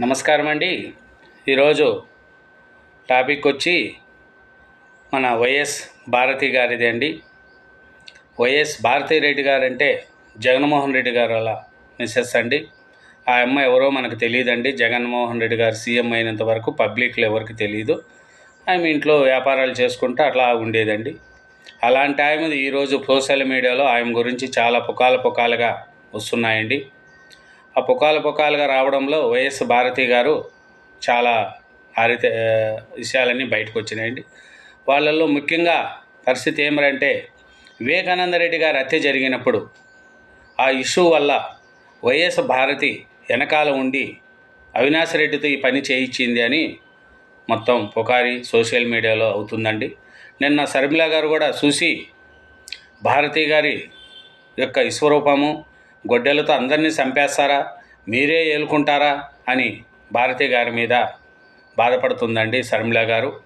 నమస్కారం అండి. ఈరోజు టాపిక్ వచ్చి మన వైఎస్ భారతి గారిది అండి. వైఎస్ భారతీ రెడ్డి గారు అంటే జగన్మోహన్ రెడ్డి గారు అలా మిస్సెస్ అండి. ఆ అమ్మ ఎవరో మనకు తెలియదండి. జగన్మోహన్ రెడ్డి గారు సీఎం అయినంత వరకు పబ్లిక్లో ఎవరికి తెలియదు ఆమె ఇంట్లో వ్యాపారాలు చేసుకుంటూ అట్లా ఉండేదండి. అలాంటి ఆమె ఈరోజు సోషల్ మీడియాలో ఆమె గురించి చాలా పుకాల పుకాలుగా వస్తున్నాయండి. ఆ పుకాలు పుకాలుగా రావడంలో వైఎస్ భారతి గారు చాలా హరిత విషయాలన్నీ బయటకు వచ్చినాయండి. వాళ్ళల్లో ముఖ్యంగా పరిస్థితి ఏమిటంటే వివేకానంద రెడ్డి గారు హత్య జరిగినప్పుడు ఆ ఇష్యూ వల్ల వైఎస్ భారతి వెనకాల ఉండి అవినాష్ రెడ్డితో ఈ పని చేయించింది అని మొత్తం పుకారి సోషల్ మీడియాలో అవుతుందండి. నిన్న శర్మిల గారు కూడా చూసి భారతి గారి యొక్క విశ్వరూపము గొడ్డలతో అందరినీ చంపేస్తారా? మీరే ఏలుకుంటారా? అని భారతి గారి మీద బాధపడుతుందండి శర్మిల గారు.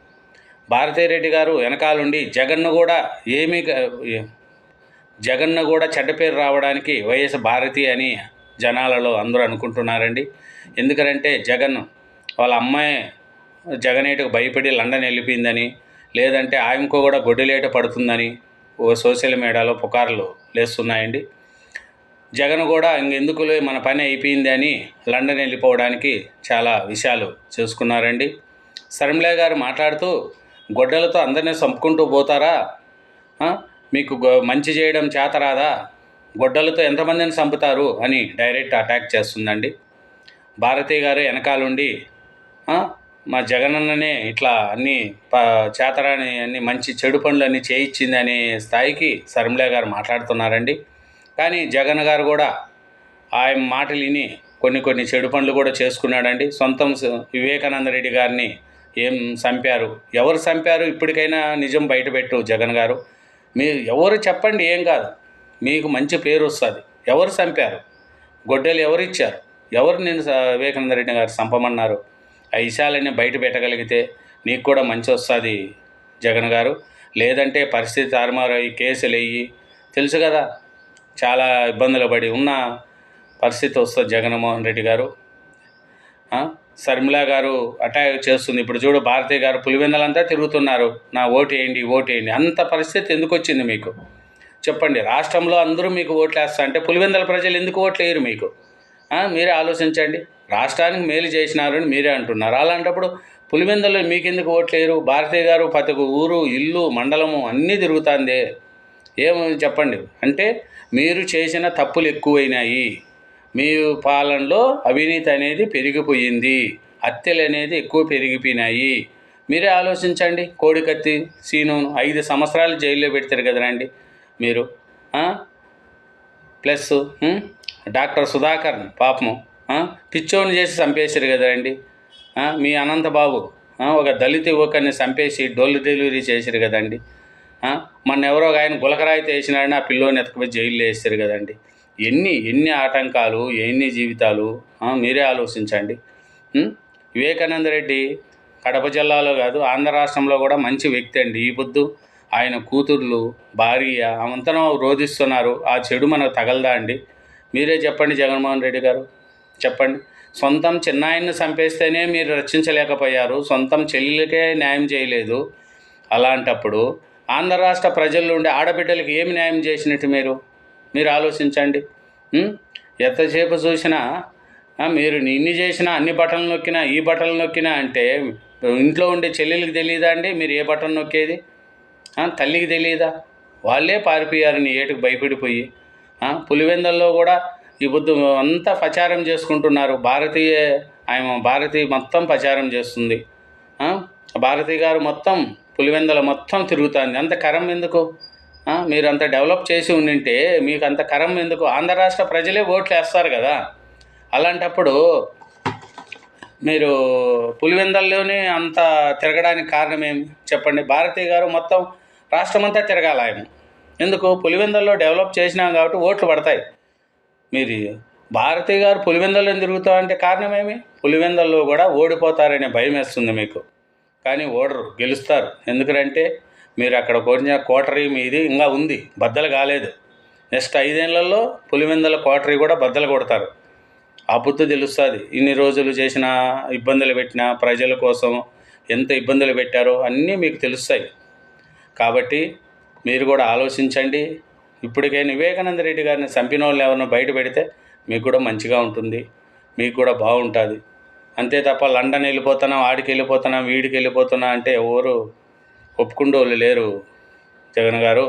భారతీరెడ్డి గారు వెనకాలండి. జగన్ను కూడా ఏమీ జగన్ను కూడా చెడ్డ పేరు రావడానికి వైఎస్ భారతి అని జనాలలో అందరూ అనుకుంటున్నారండి. ఎందుకంటే జగన్ వాళ్ళ అమ్మాయి జగనేటకు భయపడి లండన్ వెళ్ళిపోయిందని లేదంటే ఆయనకు కూడా గొడ్డులేట పడుతుందని ఓ సోషల్ మీడియాలో పుకార్లు లేస్తున్నాయండి. జగన్ కూడా ఇంకెందుకులే మన పని అయిపోయింది అని లండన్ వెళ్ళిపోవడానికి చాలా విషయాలు చూసుకున్నారండి. శర్మిల గారు మాట్లాడుతూ గొడ్డలతో అందరినీ చంపుకుంటూ పోతారా? మీకు మంచి చేయడం చేత రాదా? గొడ్డలతో ఎంతమందిని చంపుతారు? అని డైరెక్ట్ అటాక్ చేస్తుందండి. భారతి గారు వెనకాలండి ఆ, మా జగనన్ననే ఇట్లా అన్ని ప చేతరాని అన్ని మంచి చెడు పనులన్నీ చేయించింది అనే స్థాయికి శర్మిల గారు మాట్లాడుతున్నారండి. కానీ జగన్ గారు కూడా ఆయన మాటలు విని కొన్ని కొన్ని చెడు పనులు కూడా చేసుకున్నాడండి. సొంతం వివేకానంద రెడ్డి గారిని ఏం చంపారు? ఎవరు చంపారు? ఇప్పటికైనా నిజం బయటపెట్టు జగన్ గారు. మీరు ఎవరు చెప్పండి ఏం కాదు. మీకు మంచి పేరు వస్తుంది. ఎవరు చంపారు? గొడ్డలు ఎవరు ఇచ్చారు? ఎవరు నేను స- వివేకానంద రెడ్డి గారు చంపమన్నారు? ఆ విషయాలన్నీ బయట పెట్టగలిగితే నీకు కూడా మంచి వస్తుంది జగన్ గారు. లేదంటే పరిస్థితి తారుమారు అయ్యి కేసులు వెయ్యి తెలుసు కదా చాలా ఇబ్బందులు పడి ఉన్న పరిస్థితి వస్తుంది జగన్మోహన్ రెడ్డి గారు. శర్మిలా శర్మిల గారు అటాక్ చేస్తుంది. ఇప్పుడు చూడు భారతి గారు పులివెందలంతా తిరుగుతున్నారు. నా ఓటు వేయండి ఓటు వేయండి. అంత పరిస్థితి ఎందుకు వచ్చింది మీకు? చెప్పండి. రాష్ట్రంలో అందరూ మీకు ఓట్లు వేస్తా అంటే పులివెందల ప్రజలు ఎందుకు ఓట్లు వేయరు మీకు? మీరే ఆలోచించండి. రాష్ట్రానికి మేలు చేసినారు అని మీరే అంటున్నారు. అలాంటప్పుడు పులివెందల్లో మీకెందుకు ఓట్లు వేయరు? భారతీయ గారు పతకు ఊరు ఇల్లు మండలము అన్నీ తిరుగుతుంది. ఏమో చెప్పండి. అంటే మీరు చేసిన తప్పులు ఎక్కువైనాయి. మీ పాలనలో అవినీతి అనేది పెరిగిపోయింది. హత్యలు అనేది ఎక్కువ పెరిగిపోయినాయి. మీరే ఆలోచించండి. కోడికత్తి సీను ఐదు సంవత్సరాలు జైల్లో పెడతారు కదరండి మీరు. ప్లస్ డాక్టర్ సుధాకర్ పాపము. పిచ్చోని చేసి చంపేశారు కదరండి మీ అనంతబాబు ఒక దళిత యువకుని చంపేసి డోలు డెలివరీ చేశారు కదండి మన ఎవరో ఆయన గులకరాయితో వేసినాడని ఆ పిల్లోని ఎతకపోయి జైల్లో వేస్తారు కదండి. ఎన్ని ఎన్ని ఆటంకాలు ఎన్ని జీవితాలు మీరే ఆలోచించండి. వివేకానంద రెడ్డి కడప జిల్లాలో కాదు ఆంధ్ర రాష్ట్రంలో కూడా మంచి వ్యక్తి అండి. ఈ పొద్దు ఆయన కూతుర్లు భార్య అవంతనం రోధిస్తున్నారు. ఆ చెడు మనకు తగలదా అండి? మీరే చెప్పండి జగన్మోహన్ రెడ్డి గారు. చెప్పండి. సొంతం చిన్నాయన్ని చంపేస్తేనే మీరు రక్షించలేకపోయారు. సొంతం చెల్లెలకే న్యాయం చేయలేదు. అలాంటప్పుడు ఆంధ్ర రాష్ట్ర ప్రజల్లో ఉండే ఆడబిడ్డలకి ఏమి న్యాయం చేసినట్టు మీరు? మీరు ఆలోచించండి. ఎంతసేపు చూసినా మీరు ఇన్ని చేసినా అన్ని బటన్లు నొక్కినా ఈ బటన్లు నొక్కినా అంటే ఇంట్లో ఉండే చెల్లెలకి తెలియదా అండి? మీరు ఏ బటన్ నొక్కేది? తల్లికి తెలియదా వాళ్ళే పారిపోయారు నీ ఏటుకు భయపడిపోయి. పులివెందల్లో కూడా ఈ బుద్ధు అంతా ప్రచారం చేసుకుంటున్నారు. భారతీయ ఆయన భారతీయ మొత్తం ప్రచారం చేస్తుంది. భారతి గారు మొత్తం పులివెందల మొత్తం తిరుగుతుంది. అంత కరం ఎందుకు? మీరు అంత డెవలప్ చేసి ఉండింటే మీకు అంత కరం ఎందుకు? ఆంధ్ర రాష్ట్ర ప్రజలే ఓట్లు వేస్తారు కదా. అలాంటప్పుడు మీరు పులివెందల్లోనే అంత తిరగడానికి కారణం ఏమి చెప్పండి. భారతీయ గారు మొత్తం రాష్ట్రమంతా తిరగాల ఆయన. ఎందుకు? పులివెందల్లో డెవలప్ చేసినాం కాబట్టి ఓట్లు పడతాయి. మీరు భారతీయ గారు పులివెందల్లో తిరుగుతా అంటే కారణం ఏమి పులివెందల్లో కూడా ఓడిపోతారనే భయం వేస్తుంది మీకు. కానీ ఓడరు గెలుస్తారు. ఎందుకంటే మీరు అక్కడ కొరిన కోటరీ మీది ఇంకా ఉంది బద్దలు కాలేదు. నెక్స్ట్ ఐదేళ్ళలో పులివెందల కోటరీ కూడా బద్దలు కొడతారు. ఆ బుద్ధి తెలుస్తుంది. ఇన్ని రోజులు చేసిన ఇబ్బందులు పెట్టిన ప్రజల కోసం ఎంత ఇబ్బందులు పెట్టారో అన్నీ మీకు తెలుస్తాయి. కాబట్టి మీరు కూడా ఆలోచించండి. ఇప్పటికే వివేకానంద రెడ్డి గారిని చంపిన వాళ్ళు ఎవరినో బయట పెడితే మీకు కూడా మంచిగా ఉంటుంది. మీకు కూడా బాగుంటుంది. అంతే తప్ప లండన్ వెళ్ళిపోతున్నాం ఆడికి వెళ్ళిపోతున్నాం వీడికి వెళ్ళిపోతున్నా అంటే ఎవరు ఒప్పుకుండోళ్ళు లేరు. జగన్ గారు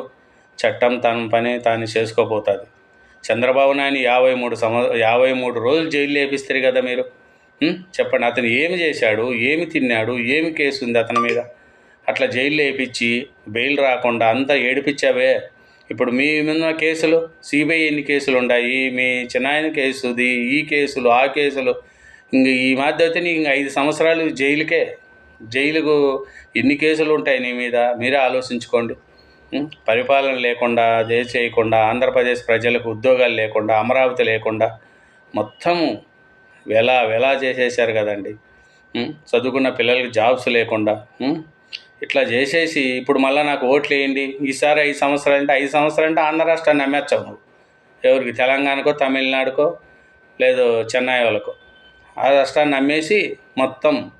చట్టం తన పని తాను చేసుకోపోతుంది చంద్రబాబు నాయుడు యాభై మూడు సంవ యాభై మూడు రోజులు జైలు వేపిస్తారు కదా మీరు? చెప్పండి. అతను ఏమి చేశాడు ఏమి తిన్నాడు ఏమి కేసు ఉంది అతని మీద? అట్లా జైలు వేయించి బెయిల్ రాకుండా అంతా ఏడిపించావే. ఇప్పుడు మీ మీద కేసులు సిబిఐ ఎన్ని కేసులు ఉన్నాయి? మీ చిన్నాయన కేసుది ఈ కేసులు ఆ కేసులు ఇంక ఈ మధ్య అయితే నీకు ఇంక ఐదు సంవత్సరాలు జైలుకే జైలుకు ఎన్ని కేసులు ఉంటాయి నీ మీద? మీరే ఆలోచించుకోండి. పరిపాలన లేకుండా అదే చేయకుండా ఆంధ్రప్రదేశ్ ప్రజలకు ఉద్యోగాలు లేకుండా అమరావతి లేకుండా మొత్తము వెలా వెలా చేసేసారు కదండి. చదువుకున్న పిల్లలకి జాబ్స్ లేకుండా ఇట్లా చేసేసి ఇప్పుడు మళ్ళీ నాకు ఓట్లు వేయండి. ఈసారి ఐదు సంవత్సరాలు అంటే ఐదు సంవత్సరాలు అంటే ఆంధ్ర రాష్ట్రాన్ని అమ్మేచ్చావు నువ్వు. ఎవరికి? తెలంగాణకో తమిళనాడుకో లేదు చెన్నై వాళ్ళకో. ఆ రాష్ట్రాన్ని అమ్మేసి మొత్తం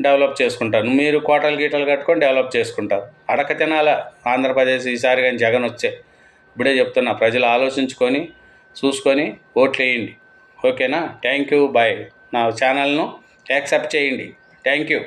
డెవలప్ చేసుకుంటారు. మీరు కోటలు గీటలు కట్టుకొని డెవలప్ చేసుకుంటారు. అడక తినాల ఆంధ్రప్రదేశ్ ఈసారి కానీ జగన్ వచ్చే. ఇప్పుడే చెప్తున్నా ప్రజలు ఆలోచించుకొని చూసుకొని ఓట్లు వేయండి. ఓకేనా? Thank you. బాయ్ నా ఛానల్ను యాక్సెప్ట్ చేయండి. Thank you.